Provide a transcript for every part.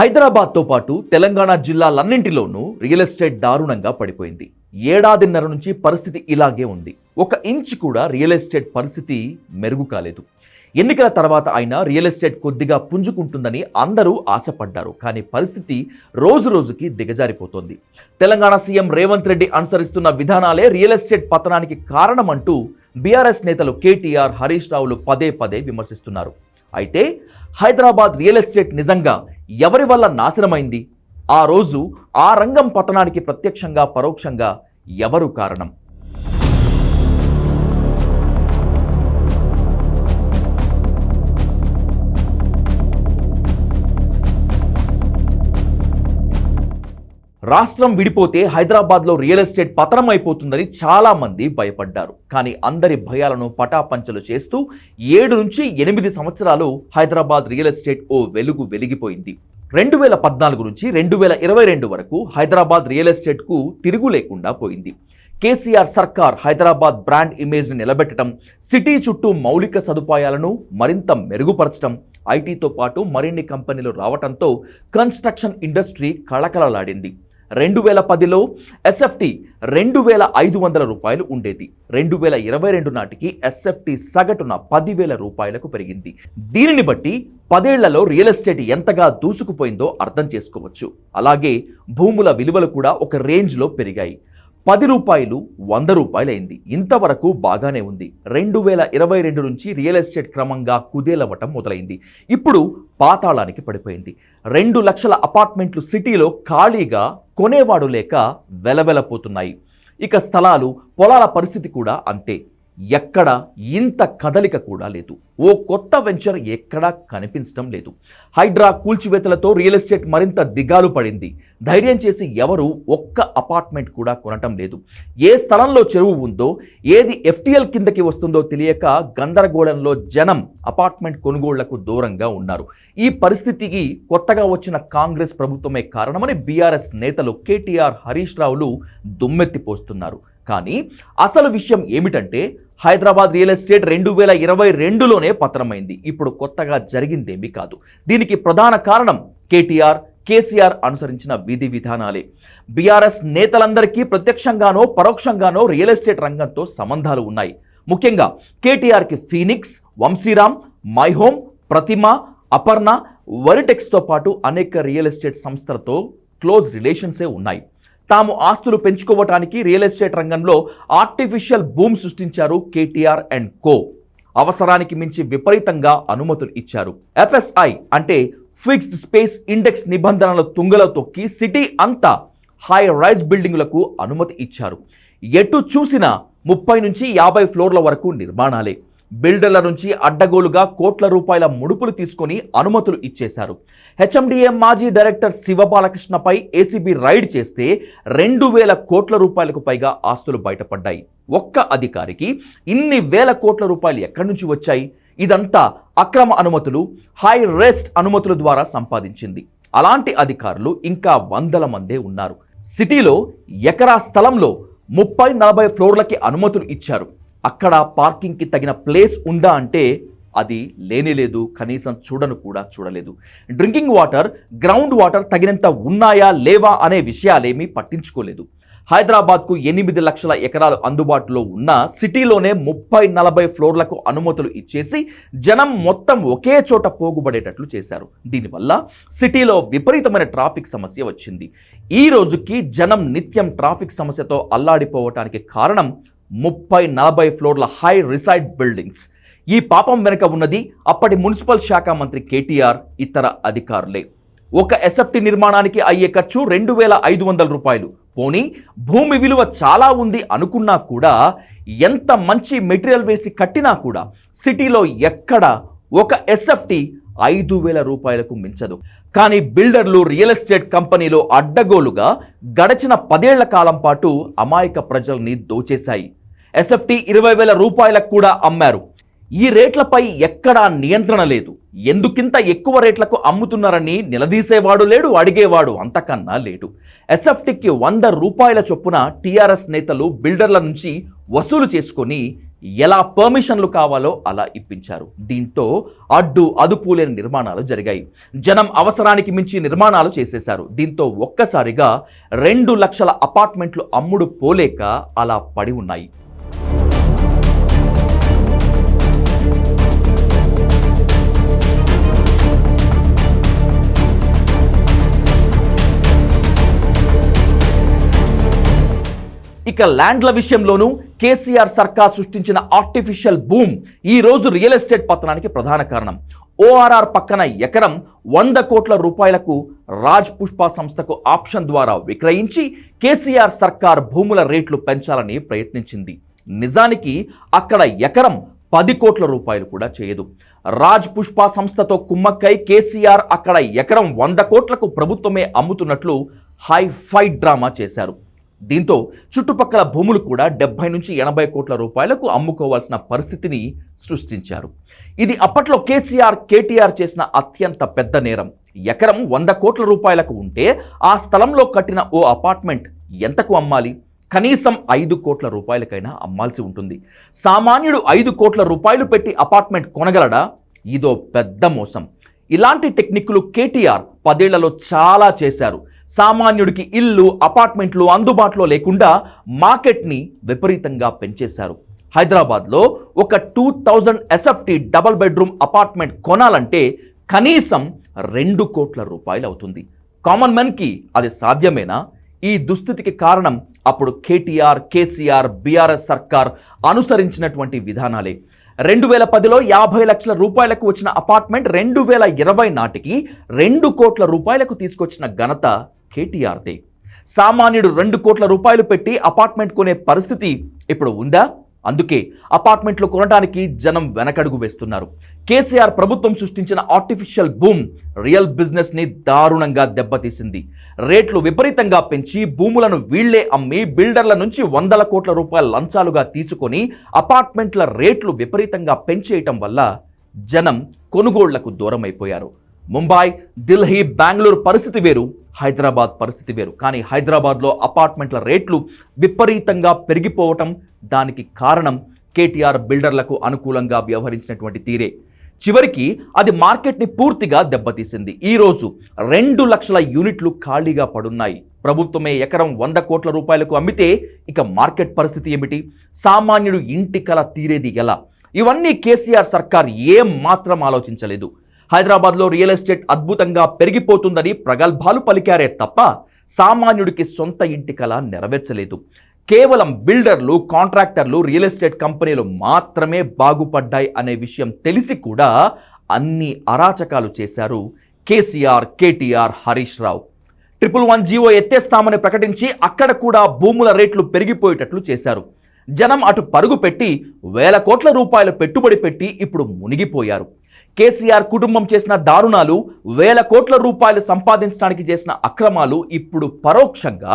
హైదరాబాద్తో పాటు Telangana జిల్లాలన్నింటిలోనూ real estate దారుణంగా పడిపోయింది. ఏడాదిన్నర నుంచి పరిస్థితి ఇలాగే ఉంది. ఒక ఇంచ్ కూడా రియల్ ఎస్టేట్ పరిస్థితి మెరుగు కాలేదు. ఎన్నికల తర్వాత అయినా రియల్ ఎస్టేట్ కొద్దిగా పుంజుకుంటుందని అందరూ ఆశపడ్డారు. కానీ పరిస్థితి రోజు రోజుకి దిగజారిపోతోంది. తెలంగాణ సీఎం రేవంత్ రెడ్డి అనుసరిస్తున్న విధానాలే రియల్ ఎస్టేట్ పతనానికి కారణమంటూ బీఆర్ఎస్ నేతలు కేటీఆర్ హరీష్ రావులు పదే పదే విమర్శిస్తున్నారు. అయితే హైదరాబాద్ రియల్ ఎస్టేట్ నిజంగా ఎవరి వల్ల నాశనమైంది? ఆ రోజు ఆ రంగం పతనానికి ప్రత్యక్షంగా పరోక్షంగా ఎవరు కారణం? రాష్ట్రం విడిపోతే హైదరాబాద్లో రియల్ ఎస్టేట్ పతనం అయిపోతుందని చాలామంది భయపడ్డారు. కానీ అందరి భయాలను పటాపంచలు చేస్తూ ఏడు నుంచి ఎనిమిది సంవత్సరాలు హైదరాబాద్ రియల్ ఎస్టేట్ ఓ వెలుగు వెలిగిపోయింది. రెండు వేల పద్నాలుగు నుంచి రెండు వేల ఇరవై రెండు వరకు హైదరాబాద్ రియల్ ఎస్టేట్కు తిరుగు లేకుండా పోయింది. కేసీఆర్ సర్కార్ హైదరాబాద్ బ్రాండ్ ఇమేజ్ని నిలబెట్టడం సిటీ చుట్టూ మౌలిక సదుపాయాలను మరింత మెరుగుపరచడం ఐటీతో పాటు మరిన్ని కంపెనీలు రావడంతో కన్స్ట్రక్షన్ ఇండస్ట్రీ కళకళలాడింది. రెండు వేల పదిలో ఎస్ఎఫ్టి రెండు వేల ఐదు వందల రూపాయలు ఉండేది. రెండు వేల ఇరవై రెండు నాటికి ఎస్ఎఫ్టి సగటున పదివేల రూపాయలకు పెరిగింది. దీనిని బట్టి పదేళ్ళలో రియల్ ఎస్టేట్ ఎంతగా దూసుకుపోయిందో అర్థం చేసుకోవచ్చు. అలాగే భూముల విలువలు కూడా ఒక రేంజ్లో పెరిగాయి. పది రూపాయలు వంద రూపాయలైంది. ఇంతవరకు బాగానే ఉంది. రెండు వేల ఇరవై రెండు నుంచి రియల్ ఎస్టేట్ క్రమంగా కుదేలవ్వటం మొదలైంది. ఇప్పుడు పాతాళానికి పడిపోయింది. రెండు లక్షల అపార్ట్మెంట్లు సిటీలో ఖాళీగా కొనేవాడు లేక వెలవెలపోతున్నాయి. ఇక స్థలాలు పొలాల పరిస్థితి కూడా అంతే. ఎక్కడ ఇంత కదలిక కూడా లేదు. ఓ కొత్త వెంచర్ ఎక్కడా కనిపించడం లేదు. హైడ్రా కూల్చివేతలతో రియల్ ఎస్టేట్ మరింత దిగాలు పడింది. ధైర్యం చేసి ఎవరు ఒక్క అపార్ట్మెంట్ కూడా కొనటం లేదు. ఏ స్థలంలో చెరువు ఉందో ఏది ఎఫ్టీఎల్ కిందకి వస్తుందో తెలియక గందరగోళంలో జనం అపార్ట్మెంట్ కొనుగోళ్ళకు దూరంగా ఉన్నారు. ఈ పరిస్థితికి కొత్తగా వచ్చిన కాంగ్రెస్ ప్రభుత్వమే కారణమని బీఆర్ఎస్ నేతలు కేటీఆర్ హరీష్ రావులు దుమ్మెత్తిపోస్తున్నారు కానీ అసలు విషయం ఏమిటంటే హైదరాబాద్ రియల్ ఎస్టేట్ రెండు వేల ఇరవై రెండులోనే పతనమైంది. ఇప్పుడు కొత్తగా జరిగిందేమీ కాదు. దీనికి ప్రధాన కారణం కేటీఆర్ కేసీఆర్ అనుసరించిన విధి విధానాలే. బీఆర్ఎస్ నేతలందరికీ ప్రత్యక్షంగానో పరోక్షంగానో రియల్ ఎస్టేట్ రంగంతో సంబంధాలు ఉన్నాయి. ముఖ్యంగా కేటీఆర్కి Phoenix Vamshiram My Home Prathima Aparna వరిటెక్స్తో పాటు అనేక రియల్ ఎస్టేట్ సంస్థలతో క్లోజ్ రిలేషన్సే ఉన్నాయి. తాము ఆస్తులు పెంచుకోవటానికి రియల్ ఎస్టేట్ రంగంలో ఆర్టిఫిషియల్ బూమ్ సృష్టించారు కేటీఆర్ అండ్ కో. అవసరానికి మించి విపరీతంగా అనుమతులు ఇచ్చారు. ఎఫ్ఎస్ఐ అంటే ఫిక్స్డ్ స్పేస్ ఇండెక్స్ నిబంధనలు తుంగలో తొక్కి సిటీ అంతా హై రైజ్ బిల్డింగులకు అనుమతి ఇచ్చారు. ఎటు చూసినా ముప్పై నుంచి యాభై ఫ్లోర్ల వరకు నిర్మాణాలే. బిల్డర్ల నుంచి అడ్డగోలుగా కోట్ల రూపాయల ముడుపులు తీసుకొని అనుమతులు ఇచ్చేశారు. హెచ్ఎండిఏ మాజీ డైరెక్టర్ శివబాలకృష్ణపై ఏసీబీ రైడ్ చేస్తే రెండు వేల కోట్ల రూపాయలకు పైగా ఆస్తులు బయటపడ్డాయి. ఒక్క అధికారికి ఇన్ని వేల కోట్ల రూపాయలు ఎక్కడి నుంచి వచ్చాయి? ఇదంతా అక్రమ అనుమతులు హై రెస్ట్ అనుమతుల ద్వారా సంపాదించింది. అలాంటి అధికారులు ఇంకా వందల మందే ఉన్నారు. సిటీలో ఎకరా స్థలంలో ముప్పై నలభై ఫ్లోర్లకి అనుమతులు ఇచ్చారు. అక్కడ పార్కింగ్కి తగిన ప్లేస్ ఉందా అంటే అది లేనేలేదు కనీసం చూడను కూడా చూడలేదు. డ్రింకింగ్ వాటర్ గ్రౌండ్ వాటర్ తగినంత ఉన్నాయా లేవా అనే విషయాలేమీ పట్టించుకోలేదు. హైదరాబాద్కు ఎనిమిది లక్షల ఎకరాలు అందుబాటులో ఉన్న సిటీలోనే ముప్పై నలభై ఫ్లోర్లకు అనుమతులు ఇచ్చేసి జనం మొత్తం ఒకే చోట పోగుబడేటట్లు చేశారు. దీనివల్ల సిటీలో విపరీతమైన ట్రాఫిక్ సమస్య వచ్చింది. ఈ రోజుకి జనం నిత్యం ట్రాఫిక్ సమస్యతో అల్లాడిపోవటానికి కారణం ముప్పై నలభై ఫ్లోర్ల హై రిసైడ్ బిల్డింగ్స్. ఈ పాపం వెనుక ఉన్నది అప్పటి మున్సిపల్ శాఖ మంత్రి కేటీఆర్ ఇతర అధికారులే. ఒక ఎస్ఎఫ్టీ నిర్మాణానికి అయ్యే ఖర్చు రెండు వేల ఐదు వందల రూపాయలు. పోనీ భూమి విలువ చాలా ఉంది అనుకున్నా కూడా ఎంత మంచి మెటీరియల్ వేసి కట్టినా కూడా సిటీలో ఎక్కడ ఒక ఎస్ఎఫ్టి ఐదు వేల రూపాయలకు మించదు. కానీ బిల్డర్లు రియల్ ఎస్టేట్ కంపెనీలు అడ్డగోలుగా గడచిన పదేళ్ళ కాలం పాటు అమాయక ప్రజల్ని దోచేశాయి. ఎస్ఎఫ్టీ ఇరవై వేల రూపాయలకు కూడా అమ్మారు. ఈ రేట్లపై ఎక్కడా నియంత్రణ లేదు. ఎందుకింత ఎక్కువ రేట్లకు అమ్ముతున్నారని నిలదీసేవాడు లేడు అడిగేవాడు అంతకన్నా లేడు. ఎస్ఎఫ్టీకి వంద రూపాయల చొప్పున టీఆర్ఎస్ నేతలు బిల్డర్ల నుంచి వసూలు చేసుకొని ఎలా పర్మిషన్లు కావాలో అలా ఇప్పించారు. దీంతో అడ్డు అదుపు లేని నిర్మాణాలు జరిగాయి. జనం అవసరానికి మించి నిర్మాణాలు చేసేశారు. దీంతో ఒక్కసారిగా రెండు లక్షల అపార్ట్మెంట్లు అమ్ముడు పోలేక అలా పడి ఉన్నాయి. ఇక ల్యాండ్ల విషయంలోనూ కేసీఆర్ సర్కార్ సృష్టించిన ఆర్టిఫిషియల్ బూమ్ ఈ రోజు రియల్ ఎస్టేట్ పతనానికి ప్రధాన కారణం. ఓఆర్ఆర్ పక్కన ఎకరం వంద కోట్ల రూపాయలకు రాజ్ పుష్ప సంస్థకు ఆప్షన్ ద్వారా విక్రయించి కేసీఆర్ సర్కార్ భూముల రేట్లు పెంచాలని ప్రయత్నించింది. నిజానికి అక్కడ ఎకరం పది కోట్ల రూపాయలు కూడా చేయదు. రాజ్ పుష్ప సంస్థతో కుమ్మక్కై కేసీఆర్ అక్కడ ఎకరం వంద కోట్లకు ప్రభుత్వమే అమ్ముతున్నట్లు హై ఫైట్ డ్రామా చేశారు. దీంతో చుట్టుపక్కల భూములు కూడా డెబ్బై నుంచి ఎనభై కోట్ల రూపాయలకు అమ్ముకోవాల్సిన పరిస్థితిని సృష్టించారు. ఇది అప్పట్లో కేసీఆర్ కేటీఆర్ చేసిన అత్యంత పెద్ద నేరం. ఎకరం వంద కోట్ల రూపాయలకు ఉంటే ఆ స్థలంలో కట్టిన ఓ అపార్ట్మెంట్ ఎంతకు అమ్మాలి? కనీసం ఐదు కోట్ల రూపాయలకైనా అమ్మాల్సి ఉంటుంది. సామాన్యుడు ఐదు కోట్ల రూపాయలు పెట్టి అపార్ట్మెంట్ కొనగలడా? ఇదో పెద్ద మోసం. ఇలాంటి టెక్నిక్లు కేటీఆర్ పదేళ్ళలో చాలా చేశారు. సామాన్యుడికి ఇల్లు అపార్ట్మెంట్లు అందుబాటులో లేకుండా మార్కెట్ని విపరీతంగా పెంచేశారు. హైదరాబాద్లో ఒక two thousand SFT double bedroom apartment కొనాలంటే కనీసం రెండు కోట్ల రూపాయలు అవుతుంది. కామన్ మెన్కి అది సాధ్యమేనా? ఈ దుస్థితికి కారణం అప్పుడు కేటీఆర్ కేసీఆర్ బీఆర్ఎస్ సర్కార్ అనుసరించినటువంటి విధానాలే. రెండు వేల పదిలో యాభై లక్షల రూపాయలకు వచ్చిన అపార్ట్మెంట్ రెండు వేల ఇరవై నాటికి రెండు కోట్ల రూపాయలకు తీసుకొచ్చిన ఘనత కేటీఆర్దే సామాన్యుడు రెండు కోట్ల రూపాయలు పెట్టి అపార్ట్మెంట్ కొనే పరిస్థితి ఇప్పుడు ఉందా? అందుకే అపార్ట్మెంట్లు కొనడానికి జనం వెనకడుగు వేస్తున్నారు. కేసీఆర్ ప్రభుత్వం సృష్టించిన ఆర్టిఫిషియల్ బూమ్ రియల్ బిజినెస్ని దారుణంగా దెబ్బతీసింది. రేట్లు విపరీతంగా పెంచి భూములను వీళ్ళే అమ్మి బిల్డర్ల నుంచి వందల కోట్ల రూపాయల లంచాలుగా తీసుకొని అపార్ట్మెంట్ల రేట్లు విపరీతంగా పెంచేయటం వల్ల జనం కొనుగోళ్ళకు దూరమైపోయారు. ముంబై ఢిల్లీ బెంగళూరు పరిస్థితి వేరు. హైదరాబాద్ పరిస్థితి వేరు. కానీ హైదరాబాద్లో అపార్ట్మెంట్ల రేట్లు విపరీతంగా పెరిగిపోవటం దానికి కారణం కేటీఆర్ బిల్డర్లకు అనుకూలంగా వ్యవహరించినటువంటి తీరే. చివరికి అది మార్కెట్ని పూర్తిగా దెబ్బతీసింది. ఈరోజు రెండు లక్షల యూనిట్లు ఖాళీగా పడున్నాయి. ప్రభుత్వమే ఎకరం వంద కోట్ల రూపాయలకు అమ్మితే ఇక మార్కెట్ పరిస్థితి ఏమిటి? సామాన్యుడు ఇంటి కల తీరేది ఎలా? ఇవన్నీ కేసీఆర్ సర్కార్ ఏం మాత్రం ఆలోచించలేదు. హైదరాబాద్లో రియల్ ఎస్టేట్ అద్భుతంగా పెరిగిపోతుందని ప్రగల్భాలు పలికారే తప్ప సామాన్యుడికి సొంత ఇంటి కళ నెరవేర్చలేదు. కేవలం బిల్డర్లు కాంట్రాక్టర్లు రియల్ ఎస్టేట్ కంపెనీలు మాత్రమే బాగుపడ్డాయి అనే విషయం తెలిసి కూడా అన్ని అరాచకాలు చేశారు KCR KTR Harish Rao. Triple one GO ఎత్తేస్తామని ప్రకటించి అక్కడ కూడా భూముల రేట్లు పెరిగిపోయేటట్లు చేశారు. జనం అటు పరుగు పెట్టి వేల కోట్ల రూపాయల పెట్టుబడి పెట్టి ఇప్పుడు మునిగిపోయారు. కేసీఆర్ కుటుంబం చేసిన దారుణాలు వేల కోట్ల రూపాయలు సంపాదించడానికి చేసిన అక్రమాలు ఇప్పుడు పరోక్షంగా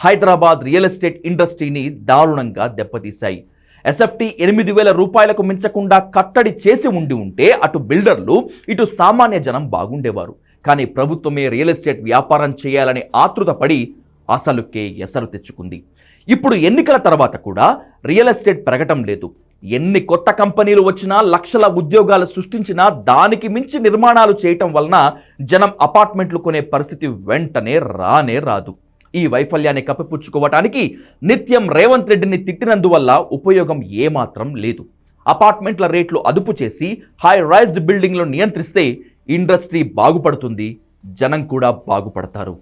హైదరాబాద్ రియల్ ఎస్టేట్ ఇండస్ట్రీని దారుణంగా దెబ్బతీశాయి. ఎస్ఎఫ్టీ ఎనిమిది వేల రూపాయలకు మించకుండా కట్టడి చేసి ఉండి ఉంటే అటు బిల్డర్లు ఇటు సామాన్య జనం బాగుండేవారు. కానీ ప్రభుత్వమే రియల్ ఎస్టేట్ వ్యాపారం చేయాలని ఆతృతపడి అసలుకే ఎసరు తెచ్చుకుంది. ఇప్పుడు ఎన్నికల తర్వాత కూడా రియల్ ఎస్టేట్ పెరగటం లేదు. ఎన్ని కొత్త కంపెనీలు వచ్చినా లక్షల ఉద్యోగాలు సృష్టించినా దానికి మించి నిర్మాణాలు చేయటం వలన జనం అపార్ట్మెంట్లు కొనే పరిస్థితి వెంటనే రానే రాదు. ఈ వైఫల్యాన్ని కప్పిపుచ్చుకోవటానికి నిత్యం రేవంత్ రెడ్డిని తిట్టినందువల్ల ఉపయోగం ఏమాత్రం లేదు. అపార్ట్మెంట్ల రేట్లు అదుపు చేసి హై రైజ్డ్ బిల్డింగ్లు నియంత్రిస్తే ఇండస్ట్రీ బాగుపడుతుంది జనం కూడా బాగుపడతారు.